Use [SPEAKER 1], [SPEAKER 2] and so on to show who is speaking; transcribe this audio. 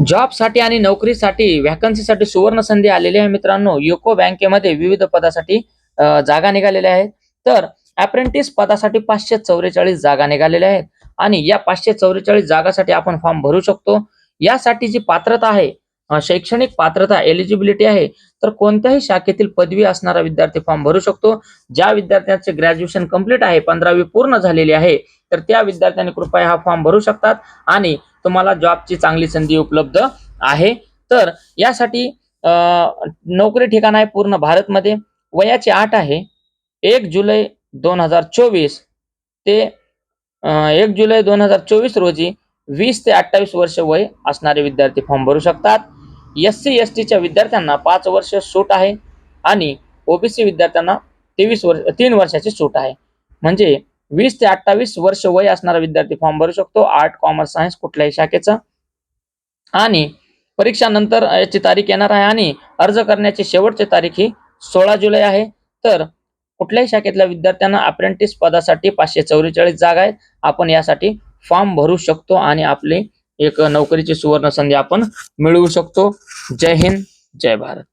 [SPEAKER 1] जॉबसाठी आणि नोकरीसाठी व्हॅकन्सीसाठी सुवर्ण संधी आलेली आहे मित्रांनो. युको बँकेमध्ये विविध पदासाठी जागा निघालेल्या आहेत. तर अप्रेंटिस पदासाठी पाचशे चौवेचाळीस जागा निघालेल्या आहेत. आणि या पाचशे चौवेचाळीस जागासाठी आपण फॉर्म भरू शकतो. यासाठी जी पात्रता आहे शैक्षणिक पात्रता एलिजिबिलिटी आहे तर कोणत्याही शाखेतील पदवी असणारा विद्यार्थी फॉर्म भरू शकतो. ज्या विद्यार्थ्यांचे ग्रॅज्युएशन कंप्लीट आहे पंधरावी पूर्ण झालेली आहे तर त्या विद्यार्थ्यांनी कृपया हा फॉर्म भरू शकतात आणि तुम्हाला जॉबची चांगली संधी उपलब्ध आहे. तर यासाठी नोकरी ठिकाण आहे पूर्ण भारतमध्ये. वयाची आठ आहे. एक जुलै दोन हजार चोवीस ते एक जुलै दोन हजार चोवीस रोजी वीस ते अठ्ठावीस वर्ष वय असणारे विद्यार्थी फॉर्म भरू शकतात. एस सी एस टीच्या विद्यार्थ्यांना पाच वर्ष सूट आहे आणि ओबीसी विद्यार्थ्यांना तेवीस वर्ष तीन वर्षाची सूट आहे. म्हणजे वीस ते अठ्ठावीस वर्ष वय असणारा विद्यार्थी फॉर्म भरू शकतो. आर्ट कॉमर्स सायन्स कुठल्याही शाखेचा. आणि परीक्षानंतर याची तारीख येणार आहे आणि अर्ज करण्याची शेवटची तारीख ही सोळा जुलै आहे. तर कुठल्याही शाखेतल्या विद्यार्थ्यांना अप्रेंटिस पदासाठी पाचशे चौवेचाळीस जागा आहेत. आपण यासाठी फॉर्म भरू शकतो आणि आपली एक नोकरीची सुवर्ण संधी आपण मिळवू शकतो. जय हिंद जय भारत.